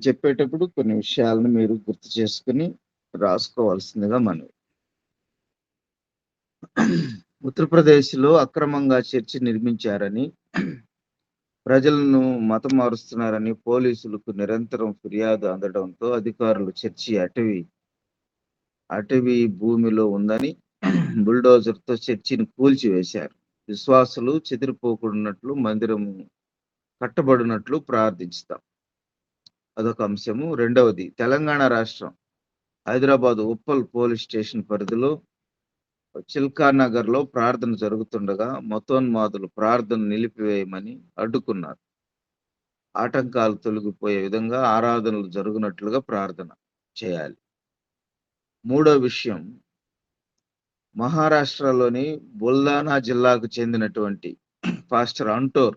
చెప్పేటప్పుడు కొన్ని విషయాలను మీరు గుర్తు చేసుకుని రాసుకోవాల్సిందిగా మనవి. ఉత్తరప్రదేశ్లో అక్రమంగా చర్చి నిర్మించారని ప్రజలను మతం మారుస్తున్నారని పోలీసులకు నిరంతరం ఫిర్యాదు అందడంతో అధికారులు చర్చి అటవీ అటవీ భూమిలో ఉందని బుల్డోజర్తో చర్చిని కూల్చివేశారు. విశ్వాసులు చెదిరిపోకున్నట్లు మందిరం కట్టబడినట్లు ప్రార్థిస్తాం అదొక అంశము. రెండవది తెలంగాణ రాష్ట్రం. హైదరాబాద్ ఉప్పల్ పోలీస్ స్టేషన్ పరిధిలో చిల్కా నగర్లో ప్రార్థన జరుగుతుండగా మతోన్మాదులు ప్రార్థన నిలిపివేయమని అడ్డుకున్నారు. ఆటంకాలు తొలగిపోయే విధంగా ఆరాధనలు జరుగునట్లుగా ప్రార్థన చేయాలి. మూడో విషయం మహారాష్ట్రలోని బుల్దానా జిల్లాకు చెందినటువంటి పాస్టర్ అంటోర్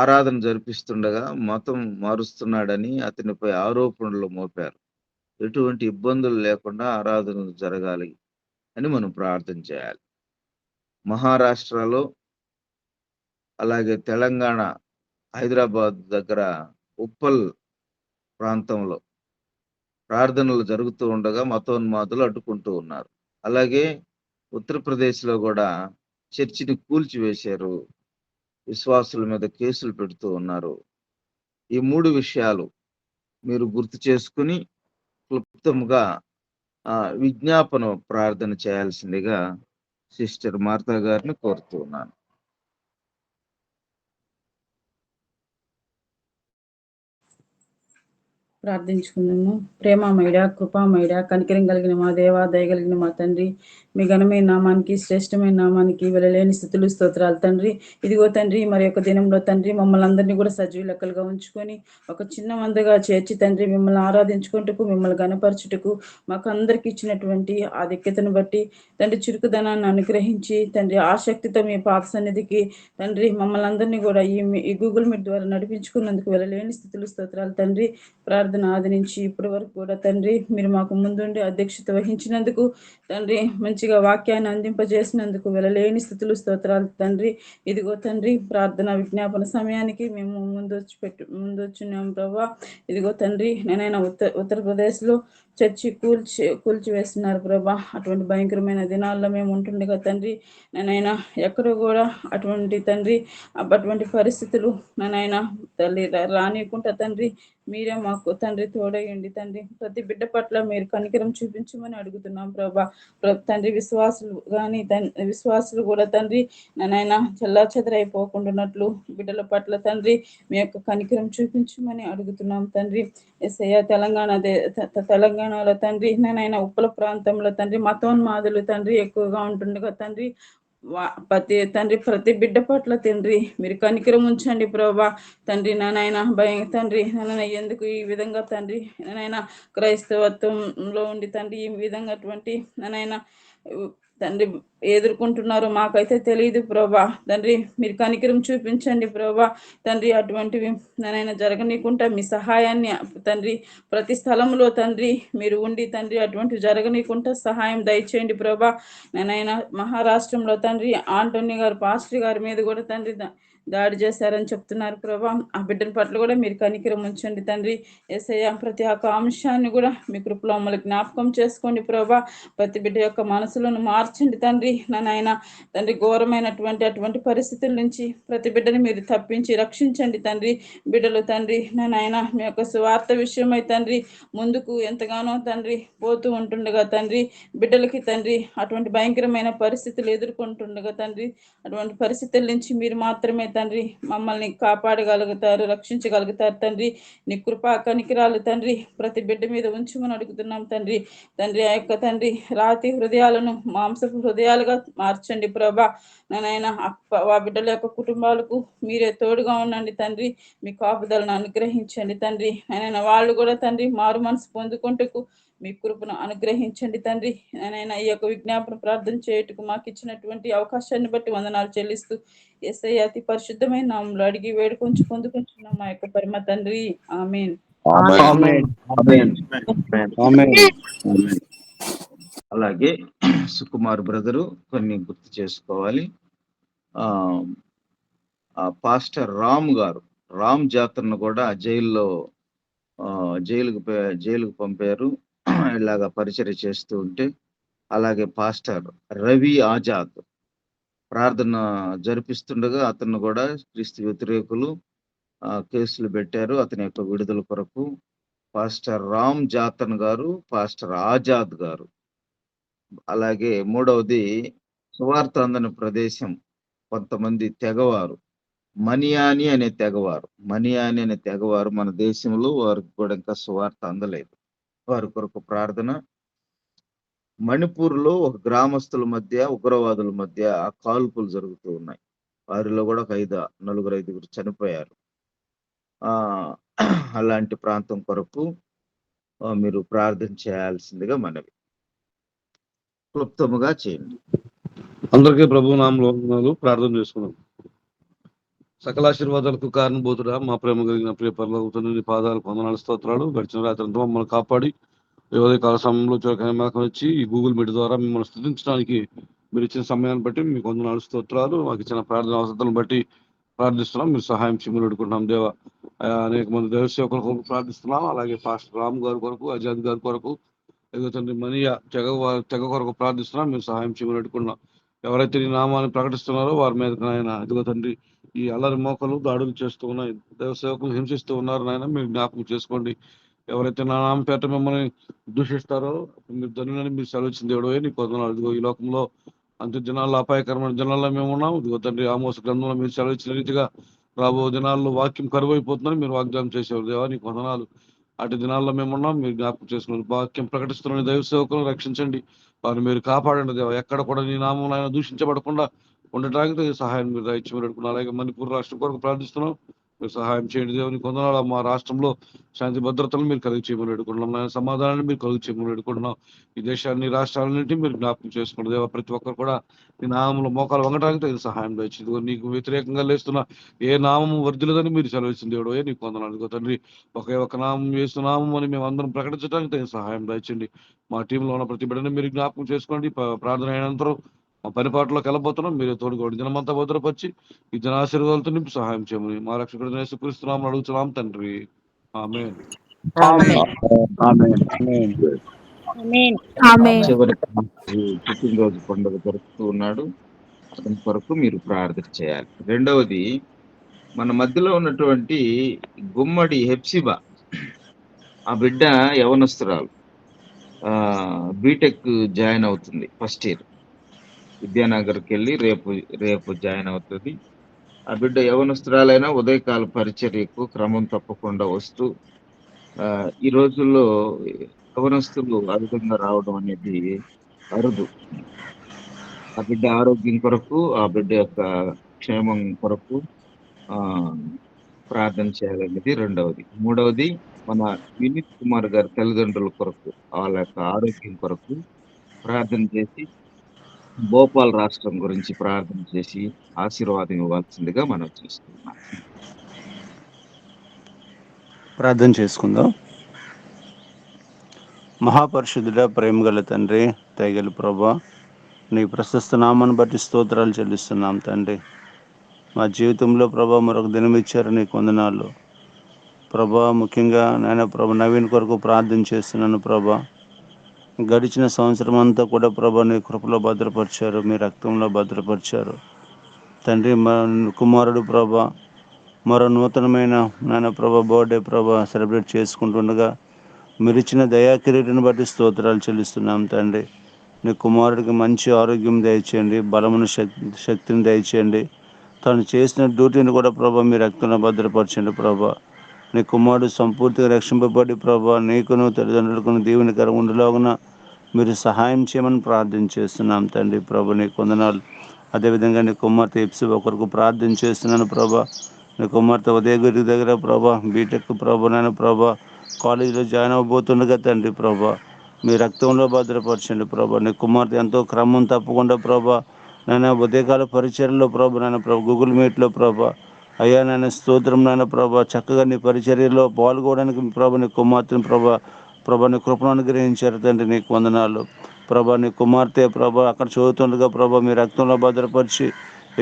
ఆరాధన జరిపిస్తుండగా మతం మారుస్తున్నాడని అతనిపై ఆరోపణలు మోపారు. ఎటువంటి ఇబ్బందులు లేకుండా ఆరాధనలు జరగాలి అని మనం ప్రార్థన చేయాలి. మహారాష్ట్రలో అలాగే తెలంగాణ హైదరాబాద్ దగ్గర ఉప్పల్ ప్రాంతంలో ప్రార్థనలు జరుగుతూ ఉండగా మతోన్మాదులు అడ్డుకుంటూ ఉన్నారు. అలాగే ఉత్తరప్రదేశ్లో కూడా చర్చిని కూల్చివేశారు విశ్వాసుల మీద కేసులు పెడుతూ ఉన్నారు. ఈ మూడు విషయాలు మీరు గుర్తు చేసుకుని క్లుప్తంగా ఆ విజ్ఞాపన ప్రార్థన చేయాల్సిందిగా సిస్టర్ మార్తా గారిని కోరుతూ ఉన్నాను. ప్రార్థించుకున్నాము ప్రేమమయుడ కృపామయుడ కనికరం కలిగిన మా దేవ దయగలిగిన మా తండ్రి మీ ఘనమైన నామానికి శ్రేష్టమైన నామానికి వెళ్ళలేని స్థుతులు స్తోత్రాలు. తండ్రి ఇదిగో తండ్రి మరి యొక్క దినంలో తండ్రి మమ్మల్ని అందరినీ కూడా సజీవ లెక్కలుగా ఉంచుకొని ఒక చిన్న మందగా చేర్చి తండ్రి మిమ్మల్ని ఆరాధించుకుంటకు మిమ్మల్ని గనపరచుటకు మాకు అందరికి ఇచ్చినటువంటి ఆధిక్యతను బట్టి తండ్రి చురుకుదనాన్ని అనుగ్రహించి తండ్రి ఆసక్తితో మీ పాత సన్నిధికి తండ్రి మమ్మల్ని అందరినీ కూడా ఈ ఈ గూగుల్ మీట్ ద్వారా నడిపించుకున్నందుకు వెళ్ళలేని స్థితులు స్తోత్రాలు. తండ్రి ప్రార్థన ఆదరించి ఇప్పటి వరకు కూడా తండ్రి మీరు మాకు ముందుండి అధ్యక్షత వహించినందుకు తండ్రి మంచి మంచిగా వాక్యాన్ని అందింపజేసినందుకు వెళ్ళలేని స్థితులు స్తోత్రాలు. తండ్రి ఇదిగో తండ్రి ప్రార్థన విజ్ఞాపన సమయానికి మేము ముందు వచ్చి పెట్టు ముందు వచ్చినాం ప్రభా. ఇదిగో తండ్రి నేనైనా ఉత్తర ఉత్తరప్రదేశ్లో చర్చి కూల్చి కూల్చివేస్తున్నారు ప్రభా. అటువంటి భయంకరమైన దినాల్లో మేము ఉంటుండగా తండ్రి నేనైనా ఎక్కడో కూడా అటువంటి తండ్రి అటువంటి పరిస్థితులు నేనైనా తల్లి రానియకుండా తండ్రి మీరే మాకు తండ్రి తోడయండి తండ్రి. ప్రతి బిడ్డ పట్ల మీరు కనికరం చూపించమని అడుగుతున్నాం ప్రభా. తండ్రి విశ్వాసులు కానీ తండ్రి విశ్వాసులు కూడా తండ్రి ననైనా చల్లా చెదరైపోకుండానట్లు బిడ్డల పట్ల తండ్రి మీ యొక్క కనికరం చూపించమని అడుగుతున్నాం తండ్రి. ఎస్ఐ తెలంగాణ తెలంగాణలో తండ్రి నేనైనా ఉప్పల ప్రాంతంలో తండ్రి మతోన్మాదులు తండ్రి ఎక్కువగా ఉంటుండగా తండ్రి ప్రతి తండ్రి ప్రతి బిడ్డ పట్ల తండ్రి మీరు కనికరం ఉంచండి ప్రభా. తండ్రి నాయన భయం తండ్రి నాయన ఎందుకు ఈ విధంగా తండ్రి నాయన క్రైస్తవత్వంలో ఉండి తండ్రి ఈ విధంగా అటువంటి నాయన తండ్రి ఎదుర్కొంటున్నారో మాకైతే తెలియదు ప్రభా. తండ్రి మీరు కనికరం చూపించండి ప్రభా. తండ్రి అటువంటివి నేనైనా జరగనీకుంటా మీ సహాయాన్ని తండ్రి ప్రతి స్థలంలో తండ్రి మీరు ఉండి తండ్రి అటువంటి జరగనీకుంటా సహాయం దయచేయండి ప్రభా. నేనైనా మహారాష్ట్రంలో తండ్రి ఆంటోనీ గారు పాస్టర్ గారి మీద కూడా తండ్రి దాడి చేశారని చెప్తున్నారు ప్రభా. ఆ బిడ్డల పట్ల కూడా మీరు కనికిరం ఉంచండి తండ్రి. ఏసయ్య ప్రతి ఒక్క అంశాన్ని కూడా మీ కృపలో మమ్మల్ని జ్ఞాపకం చేసుకోండి ప్రభా. ప్రతి బిడ్డ యొక్క మనసులను మార్చండి తండ్రి. నాయన తండ్రి ఘోరమైనటువంటి అటువంటి పరిస్థితుల నుంచి ప్రతి బిడ్డని మీరు తప్పించి రక్షించండి తండ్రి. బిడ్డలు తండ్రి నాయన మీ యొక్క స్వార్థ విషయమై తండ్రి ముందుకు ఎంతగానో తండ్రి పోతూ ఉంటుండగా తండ్రి. బిడ్డలకి తండ్రి అటువంటి భయంకరమైన పరిస్థితులు ఎదుర్కొంటుండగా తండ్రి. అటువంటి పరిస్థితుల నుంచి మీరు మాత్రమే తండ్రి. మమ్మల్ని కాపాడగలుగుతారు రక్షించగలుగుతారు తండ్రి. నీ కృపా కనికిరాలు తండ్రి. ప్రతి బిడ్డ మీద ఉంచమని అడుగుతున్నాం తండ్రి. తండ్రి ఆ యొక్క తండ్రి రాతి హృదయాలను మాంసపు హృదయాలుగా మార్చండి ప్రభా. నాయన ఆ బిడ్డల యొక్క కుటుంబాలకు మీరే తోడుగా ఉండండి తండ్రి. మీ కాపుదలను అనుగ్రహించండి తండ్రి. ఆయన వాళ్ళు కూడా తండ్రి మారు మనసు పొందుకుంటూ మీ కృపను అనుగ్రహించండి తండ్రి. నేను ఈ యొక్క విజ్ఞాపన ప్రార్థన చేయుటకు మాకు ఇచ్చినటువంటి అవకాశాన్ని బట్టి వందనాలు చెల్లిస్తూ ఎస్ఐ అతి పరిశుద్ధమైన నామంలో అడిగి వేడుకొంచి పొందుకుంటున్నాం మా యొక్క పరిమ తండ్రి. ఆమెన్. అలాగే సుకుమార్ బ్రదరు కొన్ని గుర్తు చేసుకోవాలి. ఆ పాస్టర్ రామ్ గారు రామ్ జాతరను కూడా జైల్లో ఆ, జైలుకు జైలుకు పంపారు. ఇలాగా పరిచయం చేస్తూ ఉంటే అలాగే పాస్టర్ రవి ఆజాద్ ప్రార్థన జరిపిస్తుండగా అతను కూడా క్రీస్తు వ్యతిరేకులు ఆ, కేసులు పెట్టారు. అతని యొక్క విడుదల కొరకు పాస్టర్ రామ్ జాతన్ గారు పాస్టర్ ఆజాద్ గారు. అలాగే మూడవది సువార్త అందని ప్రదేశం కొంతమంది తెగవారు. మనియాని అనే తెగవారు. మనియాని అనే తెగవారు మన దేశంలో వారికి కూడా ఇంకా సువార్త అందలేదు. వారి కొరకు ప్రార్థన. మణిపూర్లో ఒక గ్రామస్తుల మధ్య ఉగ్రవాదుల మధ్య కాల్పులు జరుగుతూ ఉన్నాయి. వారిలో కూడా ఒక ఐదు నలుగురు ఐదుగురు చనిపోయారు. ఆ అలాంటి ప్రాంతం కొరకు మీరు ప్రార్థన చేయాల్సిందిగా మనవి. క్లుప్తముగా చేయండి. అందరికీ ప్రభు నామంలో ప్రార్థన చేసుకున్నాం సకల ఆశీర్వాదాలకు కారణభూతుడా మా ప్రేమ కలిగిన ప్రియ పరలోకుతున్న నీ పాదాలు వందనాలు స్తోత్రాలు. గడిచిన రాత్రి అంతా మమ్మల్ని కాపాడి ఉదయ కాల సమయంలో మేరకు వచ్చి ఈ గూగుల్ మీట్ ద్వారా మిమ్మల్ని స్థుతించడానికి మీరు ఇచ్చిన సమయాన్ని బట్టి మీకు వందనాలు స్తోత్రాలు మాకు ఇచ్చిన ప్రార్థన అవసరాలను బట్టి ప్రార్థిస్తున్నాం. మీరు సహాయం చేయమని అడుగుకుంటున్నాం దేవ. అనేక మంది దేవ సేవకుల కొరకు ప్రార్థిస్తున్నాం. అలాగే పాస్టర్ రామ్ గారి కొరకు అజాద్ గారి కొరకు ఎదుగుతుంది తండ్రి మనీయ తెగ తెగ కొరకు ప్రార్థిస్తున్నాం. మీరు సహాయం చేయమని పెట్టుకున్నాం ఎవరైతే నీ నామాన్ని ప్రకటిస్తున్నారో వారి మీద ఆయన ఎదుగుతండి తండ్రి ఈ అల్లరి మోకలు దాడులు చేస్తూ ఉన్నాయి. దేవసేవకులు హింసిస్తూ ఉన్నారు నాయన మీరు జ్ఞాపకం చేసుకోండి. ఎవరైతే నా నామ పేట మిమ్మల్ని దూషిస్తారో మీరు ధనులని మీరు సెలవిచ్చిన దేవుడు నీ పొందనాలు ఇదిగో ఈ లోకంలో అంత దినాల్లో అపాయకరమైన దినాల్లో మేము ఉన్నాం. ఇదిగో తండ్రి ఆమోస గ్రంథంలో మీరు సెలవిచ్చిన రీతిగా రాబో దినాల్లో వాక్యం కరువైపోతుందని మీరు వాగ్దానం చేసేవారు. దేవా నీకు వందనాలు. అటు దినాల్లో మేము ఉన్నాం మీరు జ్ఞాపకం చేసుకున్నారు వాక్యం ప్రకటిస్తున్న దైవ సేవకులను రక్షించండి. వారిని మీరు కాపాడండి దేవా. ఎక్కడ కూడా నీ నామం ఆయన దూషించబడకుండా ఉండటానికి సహాయం మీరు దయచి మీరు అడుగుతున్నారు అలాగే మణిపూర్ రాష్ట్రం కొరకు ప్రార్థిస్తున్నాం. మీరు సహాయం చేయండి దేవుని కొందనాలు. మా రాష్ట్రంలో శాంతి భద్రతలు మీరు కలిగి చేయమని అడుగుతున్నాం. నాయన సమాధానాన్ని మీరు కలిగి చేయమని అడుగుతున్నాం. ఈ దేశాన్ని రాష్ట్రాలన్నింటినీ మీరు జ్ఞాపకం చేసుకోండి. దేవ ప్రతి ఒక్కరు కూడా నీ నామంలో మోకాలు వంగడానికి తగిన సహాయం దయచేది నీకు వ్యతిరేకంగా లేస్తున్న ఏ నామం వర్ధిలదని మీరు సెలవిచ్చింది దేవుడు ఏ నీకు వందనాలు తండ్రి ఒకే ఒక నామం వేసు నామం అని మేము అందరం ప్రకటించడానికి తగిన సహాయం దయచండి మా టీంలో ఉన్న ప్రతి బిడ్డని మీరు జ్ఞాపకం చేసుకోండి. ప్రార్థన అయినంతరం మా పనిపాట్లోకి వెళ్ళబోతున్నాం మీరు తోడుకోండి దినమంతా భద్రపరిచి ఈ జనాశీర్వాదాలతో నింపి సహాయం చేయమని మా రక్షకుడు నేసుకరిస్తున్నామని అడుగుతున్నాం తండ్రి. ఆమె పుట్టినరోజు పండుగ జరుపుతూ ఉన్నాడు. అతని కొరకు మీరు ప్రార్థన చేయాలి. రెండవది మన మధ్యలో ఉన్నటువంటి గుమ్మడి హెప్సిబా ఆ బిడ్డ యవనస్తురాలు ఆ బీటెక్ జాయిన్ అవుతుంది ఫస్ట్ ఇయర్. విద్యానగర్కి వెళ్ళి రేపు రేపు జాయిన్ అవుతుంది. ఆ బిడ్డ యవనస్తురాలైనా ఉదయకాల పరిచర్యకు క్రమం తప్పకుండా వస్తూ ఈ రోజుల్లో యవనస్తులు అధికంగా రావడం అనేది అరుదు. ఆ బిడ్డ ఆరోగ్యం కొరకు ఆ బిడ్డ యొక్క క్షేమం కొరకు ప్రార్థన చేయాలనేది రెండవది. మూడవది మన వినీత్ కుమార్ గారి తల్లిదండ్రుల కొరకు వాళ్ళ యొక్క ఆరోగ్యం కొరకు ప్రార్థన చేసి భోపాల్ రాష్ట్రం గురించి ప్రార్థన చేసి ఆశీర్వాదం ఇవ్వాల్సిందిగా మనం చూస్తున్నాం. ప్రార్థన చేసుకుందాం. మహాపరిశుద్ధుడ ప్రేమగల తండ్రి తైగల ప్రభా నీ ప్రశస్త నామాన్ని బట్టి స్తోత్రాలు చెల్లిస్తున్నాం తండ్రి. మా జీవితంలో ప్రభా మరొక దినం ఇచ్చారు నీ వందనాలు ప్రభా ముఖ్యంగా నేను ప్రభా నవీన్ కొరకు ప్రార్థన చేస్తున్నాను ప్రభా. గడిచిన సంవత్సరం అంతా కూడా ప్రభా నీ కృపలో భద్రపరిచారు మీ రక్తంలో భద్రపరిచారు. తండ్రి కుమారుడు ప్రభా మరో నూతనమైన నాన్న ప్రభ బర్త్డే ప్రభ సెలబ్రేట్ చేసుకుంటుండగా మీరు ఇచ్చిన దయాకిరీటిని బట్టి స్తోత్రాలు చెల్లిస్తున్నాం తండ్రి. నీ కుమారుడికి మంచి ఆరోగ్యం దయచేయండి బలమును శక్తి శక్తిని దయచేయండి. తను చేసిన డ్యూటీని కూడా ప్రభా మీ రక్తంలో భద్రపరచండి ప్రభా. నీ కుమారుడు సంపూర్తిగా రక్షింపబడి ప్రభా నీకును తల్లిదండ్రులకు దీవెనకరం ఉండలాగున మీరు సహాయం చేయమని ప్రార్థన చేస్తున్నాం తండ్రి ప్రభు నీ కొందనాలు. అదేవిధంగా నీ కుమార్తె ఎప్సి ఒకరికి ప్రార్థన చేస్తున్నాను ప్రభా. నీ కుమార్తె ఉదయగిరి దగ్గర ప్రభా బీటెక్ ప్రభా నాయన ప్రభా కాలేజీలో జాయిన్ అవ్వబోతుండగా తండ్రి ప్రభా మీ రక్తంలో భద్రపరచండి ప్రభా. నీ కుమార్తె ఎంతో క్రమం తప్పకుండా ప్రభా నాయన ఉదయకాల పరిచయంలో ప్రభు నాయన ప్రభు గూగుల్ మీట్లో ప్రభా అయ్యా నాయన స్తోత్రం నాయన ప్రభా చక్కగా నీ పరిచర్యలో పాల్గొనడానికి ప్రభా నీ కుమార్తెను ప్రభా ప్రభా నీ కృపను అనుగ్రహించారు తండ్రి నీకు వందనాలు. ప్రభా నీ కుమార్తె ప్రభా అక్కడ చదువుతుండగా ప్రభా మీ రక్తంలో భద్రపరిచి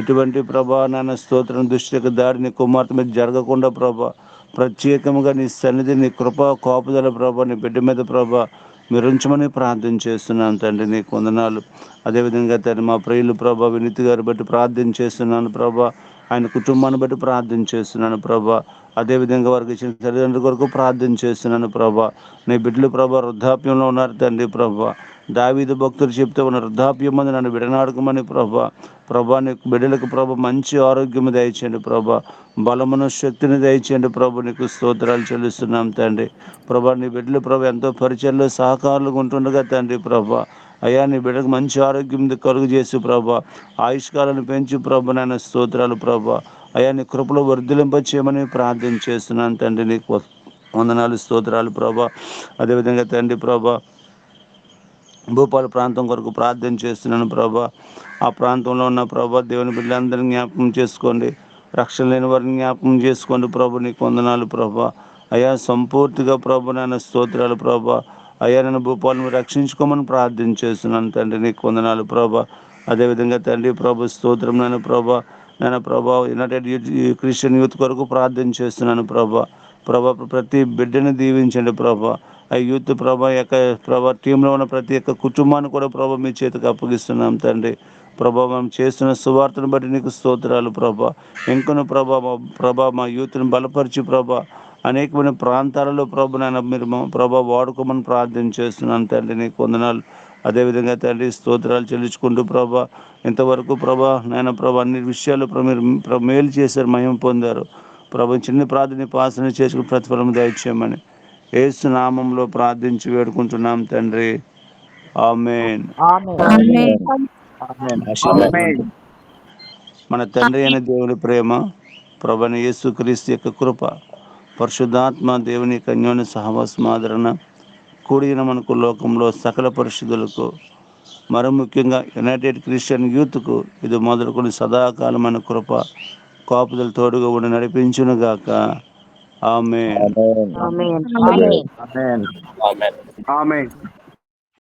ఎటువంటి ప్రభా నాన్న స్తోత్రం దృష్టికి దారి నీ కుమార్తె మీద జరగకుండా ప్రభా ప్రత్యేకంగా నీ సన్నిధి నీ కృప కోపదల ప్రభా నీ బిడ్డ మీద ప్రభా మీరు ఉంచమని ప్రార్థన చేస్తున్నాను తండ్రి నీకు వందనాలు. అదేవిధంగా తండ్రి మా ప్రియులు ప్రభా వినీతి గారు బట్టి ప్రార్థన చేస్తున్నాను ప్రభా ఆయన కుటుంబాన్ని బట్టి ప్రార్థన చేస్తున్నాను ప్రభా. అదేవిధంగా వారికి ఇచ్చిన తల్లిదండ్రుల కొరకు ప్రార్థన చేస్తున్నాను ప్రభా. నీ బిడ్డలు ప్రభా వృద్ధాప్యంలో ఉన్నారు తండ్రి ప్రభా. దావీదు భక్తులు చెప్తే ఉన్న వృద్ధాప్యం మంది నన్ను విడనాడకమని ప్రభా. ప్రభా నీకు బిడ్డలకు ప్రభా మంచి ఆరోగ్యం దయచేయండి ప్రభా. బలమును శక్తిని దయచేయండి ప్రభు. నీకు స్తోత్రాలు చెల్లిస్తున్నాం తండ్రి. ప్రభా నీ బిడ్డలు ప్రభు ఎంతో పరిచయంలో సహకారులు ఉంటుండగా తండ్రి ప్రభా. అయ్యా నీ బిడ్డకు మంచి ఆరోగ్యం కలుగు చేసి ప్రభా. ఆయుష్కాలను పెంచి ప్రభు నాయన స్తోత్రాలు ప్రభా. అయ్యా నీ కృపలో వర్ధలింప చేయమని ప్రార్థన చేస్తున్నాను తండ్రి. నీకు వందనాలు స్తోత్రాలు ప్రభా. అదేవిధంగా తండ్రి ప్రభా భూపాల ప్రాంతం కొరకు ప్రార్థన చేస్తున్నాను ప్రభా. ఆ ప్రాంతంలో ఉన్న ప్రభా దేవుని బిడ్డలందరినీ జ్ఞాపకం చేసుకోండి. రక్షణ లేని వారిని జ్ఞాపకం చేసుకోండి ప్రభు. నీకు వందనాలు ప్రభా. అయ్యా సంపూర్తిగా ప్రభు నాయన స్తోత్రాలు ప్రభా. అయ్యా నన్ను భూపాలను రక్షించుకోమని ప్రార్థన చేస్తున్నాను తండ్రి. నీకు వందనాలు ప్రభా. అదేవిధంగా తండ్రి ప్రభు స్తోత్రం నన్ను ప్రభా. నేను ప్రభా యునైటెడ్ క్రిస్టియన్ యూత్ కొరకు ప్రార్థన చేస్తున్నాను ప్రభా. ప్రభా ప్రతి బిడ్డని దీవించండి ప్రభా. ఆ యూత్ ప్రభా యొక్క ప్రభా టీంలో ఉన్న ప్రతి ఒక్క కుటుంబాన్ని కూడా ప్రభా మీ చేతికి అప్పగిస్తున్నాం తండ్రి. ప్రభా మనం చేస్తున్న సువార్తను బట్టి నీకు స్తోత్రాలు ప్రభా. ఇంకొన ప్రభా మా ప్రభా మా యూత్ని బలపరిచి ప్రభా. అనేకమైన ప్రాంతాలలో ప్రభు నాయన మీరు ప్రభా వాడుకోమని ప్రార్థన చేస్తున్నాను తండ్రి నీకు వందనాలు. అదేవిధంగా తండ్రి స్తోత్రాలు చెల్లించుకుంటూ ప్రభా ఇంతవరకు ప్రభా నాయన ప్రభా అన్ని విషయాలు ప్రభు మీరు మేలు చేశారు మహిమ పొందారు. ప్రభు చిన్న ప్రార్థన పాసన చేసుకుని ప్రతిఫలం దయచేయమని ఏసు నామంలో ప్రార్థించి వేడుకుంటున్నాం తండ్రి. ఆమెన్. మన తండ్రి అయిన దేవుని ప్రేమ ప్రభని యేసు క్రీస్తు యొక్క కృప పరిశుద్ధాత్మ దేవుని యొక్క అన్యోన్య సహవాసమాదరణ కూడిన మనకు లోకంలో సకల పరిశుద్ధులకు మరి ముఖ్యంగా యునైటెడ్ క్రిస్టియన్ యూత్కు ఇది మొదలుకొని సదాకాలమైన కృప కాపుదలు తోడుగా ఉండి నడిపించునుగాక ఆమె. Amen.